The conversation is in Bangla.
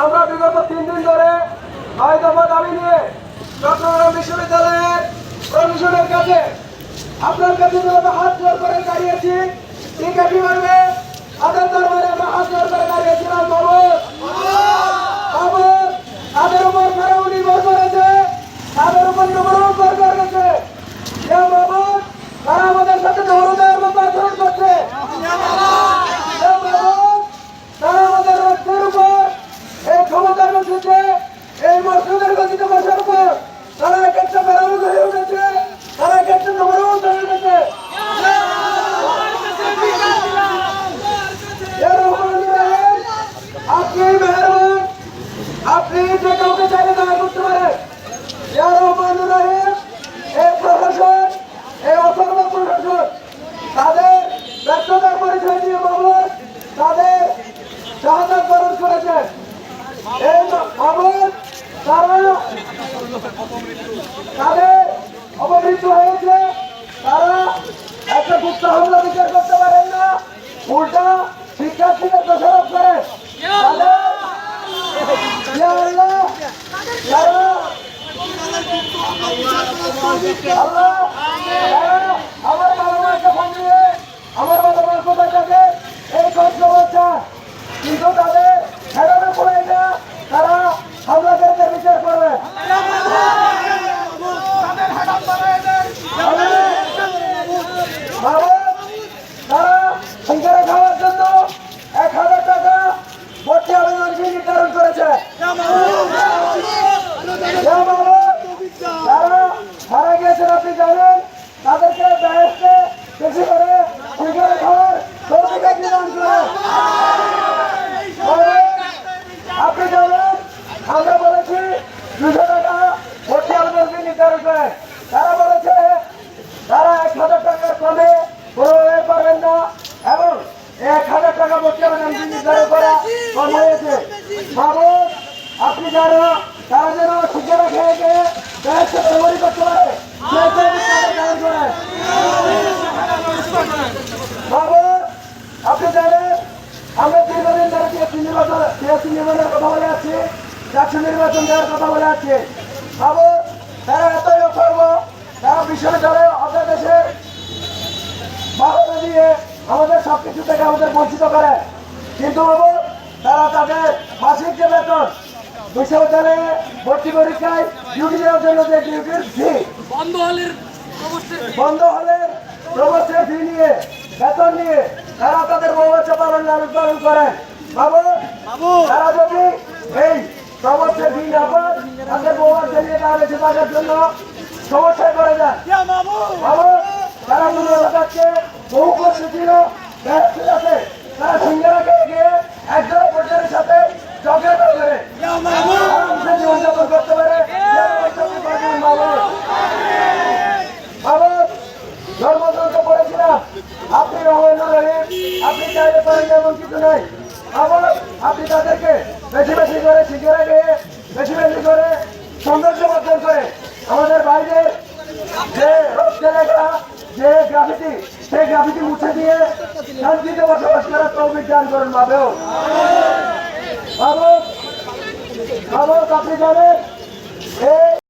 আমরা বিগত তিন দিন ধরে নয় দফা দাবি নিয়ে চট্টগ্রাম বিশ্ববিদ্যালয়ের কমিশনের কাছে আপনার কাছে হাত জোর করে দাঁড়িয়েছি। ঠিক একইভাবে তাদের দরবারে আমরা হাত জোর করে দাঁড়িয়েছিলাম, বাবু তাদের উপর ফেরাও নির্ভর করেছে তাদের উপর নির্ভর করেছে যে বাবু তারা আমাদের সাথে ধরনের মতো আচরণ করছে যে বাবু তারা আমাদের রক্তের উপর এই ক্ষমতার বসেছে এই মসজিদের গতিতে বসার উপর তারা এক একটা বেড়ানো হয়ে উঠেছে তারা এক একটা নমরও হয়ে উঠেছে এ রহমান রাহিম, আপনি মেহরবান আপনি যে কাউকে চাইলে দেখা করতে পারেন ইয়া রহমান রাহিম এই প্রশাসন এই অসর্ব প্রশাসন তাদের ব্যর্থতার পরিচয় দিয়ে বাবুর তাদের শাহাদাত বরণ করেছেন এই বাবুর তারা তাদের অপমৃত্যু হয়েছে তারা একটা গুপ্ত হামলা বিচার করতে পারেন না উল্টা শিক্ষার্থীদের দোষারোপ আল্লাহ, তারা আল্লাহ, তারা আমার বাবা মাকে ফোন দিয়ে আমার বাবা মার কোথায় থাকে এই খোঁজ খবর চান। কিন্তু তাদের হেরানো পড়ে না তারা হামলাকারীদের বিচার করবে বাবা, তারা সিঙ্গারা খাওয়ার জন্য এক হাজার টাকা ভর্তি আবেদন ফি নির্ধারণ করেছে যা বাবা, তারা মারা গিয়েছেন আপনি জানেন তাদেরকে বেহেস্তে বেশি করে সিঙ্গারা খাওয়ার সৌদিকে বিধান করে বাবা, আপনি জানেন আমরা বলেছি দুশো টাকা ভর্তি আবেদন নির্ধারণ তারা বলেছে, তারা এক হাজার টাকার কমে কোনোভাবে পারবেন না এবং এক হাজার টাকা ভর্তি আবেদন ফি নির্ধারণ কম হয়েছে বাবু আপনি যারা তারা যেন ঠিকানা খেয়ে খেয়ে ব্যবসা ব্যবহারই করতে পারে। তারা আপনি জানেন, আমরা দীর্ঘদিন ধরে কথা বলে আছি চারশো নির্বাচন দেওয়ার কথা বলে আছি বাবু তারা এতই অসর্ব তারা বিশ্ববিদ্যালয়ে অধ্যাদেশের বাহনা দিয়ে আমাদের সব কিছু থেকে আমাদের বঞ্চিত করে। কিন্তু বাবু তারা তাদের মাসিক যে বেতন বিশ্ববিদ্যালয়ে ভর্তি পরীক্ষায় ডিউটি দেওয়ার জন্য যে ডিউটির ফি বন্ধ হলের বন্ধ হলে প্রবর্তের ফি নিয়ে বেতন নিয়ে তারা তাদের বাচ্চা পালন লালন পালন করেন। বাবু! তারা যদি এই প্রবর্তের ফি না পান তাদের বউ বাচ্চা নিয়ে তাহলে সে থাকার জন্য সমস্যায় পড়ে যান বাবু তারা বহু কষ্ট ছিল আছে তারা সিঙ্গারা খেয়ে গিয়ে একজনের পর্যায়ের সাথে চকলেট করে আরামসে জীবনযাপন করতে পারে বাবা ধর্মগ্রন্থ পড়েছিলাম আপনি রহমান রহিম আপনি চাইলে পারেন এমন কিছু নাই। আবার আপনি তাদেরকে বেশি বেশি করে শিখে রাখে বেশি বেশি করে সৌন্দর্য বর্ধন করে আমাদের বাইরের যে রক্তে লেখা যে গ্রাফিটি সেই গ্রাফিটি মুছে দিয়ে শান্তিতে বসবাস করার তৌফিক দান করেন ভাবেও বাবু বাবু আপনি জানেন, এই